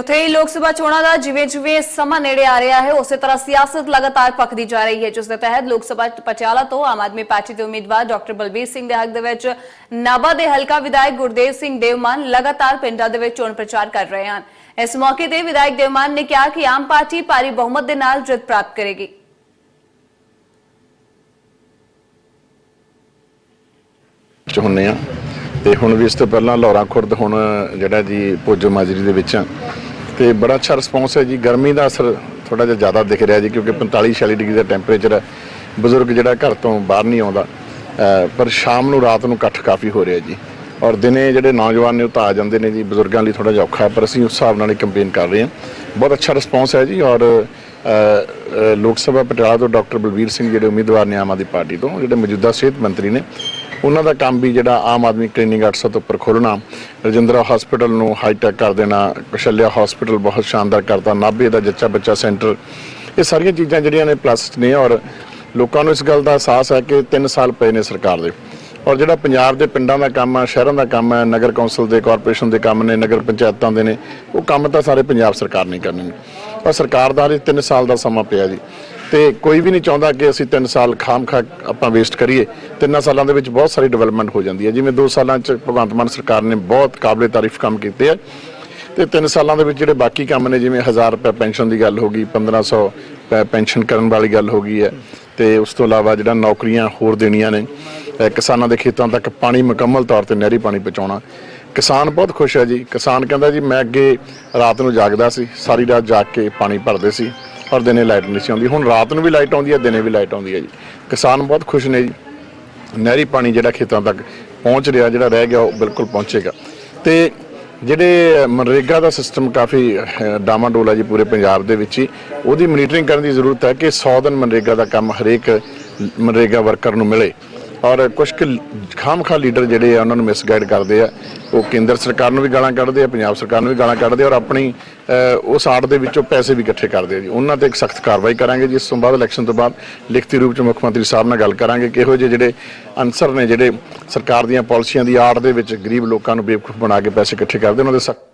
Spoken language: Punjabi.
ਉੱਥੇ ਹੀ ਲੋਕ ਸਭਾ ਚੋਣਾਂ ਦਾ ਜਿਵੇਂ ਜਿਵੇਂ ਸਮਾਂ ਨੇੜੇ ਆ ਰਿਹਾ ਹੈ, ਉਸੇ ਤਰ੍ਹਾਂ ਸਿਆਸਤ ਲਗਾਤਾਰ ਪੱਕਦੀ ਜਾ ਰਹੀ ਹੈ, ਜਿਸ ਦੇ ਤਹਿਤ ਲੋਕ ਸਭਾ ਪਟਿਆਲਾ ਤੋਂ ਆਮ ਆਦਮੀ ਪਾਰਟੀ ਦੇ ਉਮੀਦਵਾਰ ਡਾਕਟਰ ਬਲਬੀਰ ਸਿੰਘ ਦੇ ਹੱਕ ਦੇ ਵਿੱਚ ਨਾਭਾ ਦੇ ਹਲਕਾ ਵਿਧਾਇਕ ਗੁਰਦੇਵ ਸਿੰਘ ਦੇਵਮਾਨ ਲਗਾਤਾਰ ਪਿੰਡਾਂ ਦੇ ਵਿੱਚ ਚੋਣ ਪ੍ਰਚਾਰ ਕਰ ਰਹੇ ਹਨ। ਇਸ ਮੌਕੇ ਤੇ ਵਿਧਾਇਕ ਦੇਵਮਾਨ ਨੇ ਕਿਹਾ ਕਿ ਆਮ ਪਾਰਟੀ ਭਾਰੀ ਬਹੁਮਤ ਦੇ ਨਾਲ ਜਿੱਤ ਪ੍ਰਾਪਤ ਕਰੇਗੀ। ਚ ਆ ਤੇ ਹੁਣ ਵੀ ਇਸ ਤੋਂ ਪਹਿਲਾਂ ਲਾਹੌਰਾ ਖੁਰਦ ਹੁਣ ਜਿਹੜਾ ਜੀ ਭੋਜੋ ਮਾਜਰੀ ਦੇ ਵਿੱਚ ਤੇ ਬੜਾ ਅੱਛਾ ਰਿਸਪੌਂਸ ਹੈ ਜੀ। ਗਰਮੀ ਦਾ ਅਸਰ ਥੋੜਾ ਜਿਹਾ ਜ਼ਿਆਦਾ ਦਿਖ ਰਿਹਾ ਜੀ, ਕਿਉਂਕਿ 45 46 ਡਿਗਰੀ ਦਾ ਟੈਂਪਰੇਚਰ ਹੈ। ਬਜ਼ੁਰਗ ਜਿਹੜਾ ਘਰ ਤੋਂ ਬਾਹਰ ਨਹੀਂ ਆਉਂਦਾ ਪਰ ਸ਼ਾਮ ਨੂੰ, ਰਾਤ ਨੂੰ ਇਕੱਠ ਕਾਫੀ ਹੋ ਰਿਹਾ ਜੀ। ਔਰ ਦਿਨੇ ਜਿਹੜੇ ਨੌਜਵਾਨ ਨੇ ਉਹ ਤਾਂ ਆ ਜਾਂਦੇ ਨੇ ਜੀ, ਬਜ਼ੁਰਗਾਂ ਲਈ ਥੋੜਾ ਜਿਹਾ ਔਖਾ ਹੈ, ਪਰ ਅਸੀਂ ਉਸ ਹਿਸਾਬ ਨਾਲ ਹੀ ਕੰਪੇਨ ਕਰ ਰਹੇ ਹਾਂ। ਬਹੁਤ ਅੱਛਾ ਰਿਸਪੌਂਸ ਹੈ ਜੀ ਔਰ ਲੋਕ ਸਭਾ ਪਟਿਆਲਾ ਤੋਂ ਡਾਕਟਰ ਬਲਬੀਰ ਸਿੰਘ ਜਿਹੜੇ ਉਮੀਦਵਾਰ ਨੇ ਆਮ ਆਦਮੀ ਪਾਰਟੀ ਤੋਂ, ਜਿਹੜੇ ਮੌਜੂਦਾ ਸਿਹਤ ਮੰਤਰੀ ਨੇ ਉਹਨਾਂ ਦਾ ਕੰਮ ਵੀ ਜਿਹੜਾ ਆਮ ਆਦਮੀ ਕਲੀਨਿਕ 800 ਤੋਂ ਉੱਪਰ ਖੋਲਣਾ ਰਜਿੰਦਰਾ ਹਸਪੀਟਲ ਨੂੰ ਹਾਈਟੈਕ ਕਰ ਦੇਣਾ, ਕੁਸ਼ਲਿਆ ਹਸਪੀਟਲ ਬਹੁਤ ਸ਼ਾਨਦਾਰ ਕਰਤਾ, ਨਾਭੇ ਦਾ ਜੱਚਾ ਬੱਚਾ ਸੈਂਟਰ ਇਹ ਸਾਰੀਆਂ ਚੀਜ਼ਾਂ ਜਿਹੜੀਆਂ ਨੇ ਪਲੱਸ 'ਚ ਨੇ ਔਰ ਲੋਕਾਂ ਨੂੰ ਇਸ ਗੱਲ ਦਾ ਅਹਿਸਾਸ ਹੈ ਕਿ 3 ਸਾਲ ਪਏ ਨੇ ਸਰਕਾਰ ਦੇ। ਔਰ ਜਿਹੜਾ ਪੰਜਾਬ ਦੇ ਪਿੰਡਾਂ ਦਾ ਕੰਮ ਆ ਸ਼ਹਿਰਾਂ ਦਾ ਕੰਮ ਹੈ, ਨਗਰ ਕੌਂਸਲ ਦੇ ਕਾਰਪੋਰੇਸ਼ਨ ਦੇ ਕੰਮ ਨੇ, ਨਗਰ ਪੰਚਾਇਤਾਂ ਦੇ ਨੇ, ਉਹ ਕੰਮ ਤਾਂ ਸਾਰੇ ਪੰਜਾਬ ਸਰਕਾਰ ਨੇ ਕਰਨੇ ਨੇ। ਔਰ ਸਰਕਾਰ ਦਾ ਹਜੇ 3 ਸਾਲ ਦਾ ਸਮਾਂ ਪਿਆ ਜੀ। ਤੇ ਕੋਈ ਵੀ ਨਹੀਂ ਚਾਹੁੰਦਾ ਕਿ ਅਸੀਂ 3 ਸਾਲ ਖਾਮ ਖਾ ਆਪਾਂ ਵੇਸਟ ਕਰੀਏ। ਤਿੰਨਾਂ ਸਾਲਾਂ ਦੇ ਵਿੱਚ ਬਹੁਤ ਸਾਰੀ ਡਿਵੈਲਪਮੈਂਟ ਹੋ ਜਾਂਦੀ ਹੈ। ਜਿਵੇਂ 2 ਸਾਲਾਂ ਚ ਭਗਵੰਤ ਮਾਨ ਸਰਕਾਰ ਨੇ ਬਹੁਤ ਕਾਬਲੇ ਤਾਰੀਫ ਕੰਮ ਕੀਤੇ ਆ। ਤੇ 3 ਸਾਲਾਂ ਦੇ ਵਿੱਚ ਜਿਹੜੇ ਬਾਕੀ ਕੰਮ ਨੇ, ਜਿਵੇਂ 1000 ਰੁਪਏ ਪੈਨਸ਼ਨ ਦੀ ਗੱਲ ਹੋ ਗਈ 1500 ਪੈ- ਪੈਨਸ਼ਨ ਕਰਨ ਵਾਲੀ ਗੱਲ ਹੋ ਗਈ ਹੈ। ਤੇ ਉਸ ਤੋਂ ਇਲਾਵਾ ਜਿਹੜਾ ਨੌਕਰੀਆਂ ਹੋਰ ਦੇਣੀਆਂ ਨੇ ਕਿਸਾਨਾਂ ਦੇ ਖੇਤਾਂ ਤੱਕ ਪਾਣੀ ਮੁਕੰਮਲ ਤੌਰ ਤੇ ਨਹਿਰੀ ਪਾਣੀ ਪਹੁੰਚਾਉਣਾ। ਕਿਸਾਨ ਬਹੁਤ ਖੁਸ਼ ਹੈ ਜੀ। ਕਿਸਾਨ ਕਹਿੰਦਾ ਜੀ, ਮੈਂ ਅੱਗੇ ਰਾਤ ਨੂੰ ਜਾਗਦਾ ਸੀ, ਸਾਰੀ ਰਾਤ ਜਾਗ ਕੇ ਪਾਣੀ ਭਰਦੇ ਸੀ। ਔਰ ਦਿਨੇ ਲਾਈਟ ਨਹੀਂ ਸੀ ਆਉਂਦੀ। ਹੁਣ ਰਾਤ ਨੂੰ ਵੀ ਲਾਈਟ ਆਉਂਦੀ ਹੈ, ਦਿਨੇ ਵੀ ਲਾਈਟ ਆਉਂਦੀ ਹੈ ਜੀ। ਕਿਸਾਨ ਬਹੁਤ ਖੁਸ਼ ਨੇ ਜੀ। ਨਹਿਰੀ ਪਾਣੀ ਜਿਹੜਾ ਖੇਤਾਂ ਤੱਕ ਪਹੁੰਚ ਰਿਹਾ, ਜਿਹੜਾ ਰਹਿ ਗਿਆ, ਉਹ ਬਿਲਕੁਲ ਪਹੁੰਚੇਗਾ। ਤੇ ਜਿਹੜੇ ਮਨਰੇਗਾ ਦਾ ਸਿਸਟਮ ਕਾਫੀ ਡਾਮਾਡੋਲ ਹੈ ਜੀ ਪੂਰੇ ਪੰਜਾਬ ਦੇ ਵਿੱਚ ਹੀ, ਉਹਦੀ ਮੋਨੀਟਰਿੰਗ ਕਰਨ ਦੀ ਜ਼ਰੂਰਤ ਹੈ ਕਿ 100 ਦਿਨ ਮਨਰੇਗਾ ਦਾ ਕੰਮ ਹਰੇਕ ਮਨਰੇਗਾ ਵਰਕਰ ਨੂੰ ਮਿਲੇ। ਔਰ ਕੁਝ ਕੁ ਖਾਮਖਾ ਲੀਡਰ ਜਿਹੜੇ ਆ, ਉਹਨਾਂ ਨੂੰ ਮਿਸਗਾਈਡ ਕਰਦੇ ਆ। ਉਹ ਕੇਂਦਰ ਸਰਕਾਰ ਨੂੰ ਵੀ ਗਾਲਾਂ ਕੱਢਦੇ ਆ, ਪੰਜਾਬ ਸਰਕਾਰ ਨੂੰ ਵੀ ਗਾਲਾਂ ਕੱਢਦੇ ਔਰ ਆਪਣੀ ਉਸ ਆੜ ਦੇ ਵਿੱਚੋਂ ਪੈਸੇ ਵੀ ਇਕੱਠੇ ਕਰਦੇ ਆ ਜੀ। ਉਹਨਾਂ ਤੇ ਇੱਕ ਸਖਤ ਕਾਰਵਾਈ ਕਰਾਂਗੇ ਜੀ। ਇਸ ਤੋਂ ਬਾਅਦ ਇਲੈਕਸ਼ਨ ਤੋਂ ਬਾਅਦ ਲਿਖਤੀ ਰੂਪ ਚ ਮੁੱਖ ਮੰਤਰੀ ਸਾਹਿਬ ਨਾਲ ਗੱਲ ਕਰਾਂਗੇ ਕਿ ਇਹੋ ਜਿਹੇ ਜਿਹੜੇ ਅਨਸਰ ਨੇ, ਜਿਹੜੇ ਸਰਕਾਰ ਦੀਆਂ ਪਾਲਿਸੀਆਂ ਦੀ ਆੜ ਦੇ ਵਿੱਚ ਗਰੀਬ ਲੋਕਾਂ ਨੂੰ ਬੇਵਕੂਫ ਬਣਾ ਕੇ ਪੈਸੇ ਇਕੱਠੇ ਕਰਦੇ ਉਹਨਾਂ ਦੇ ਸਖਤ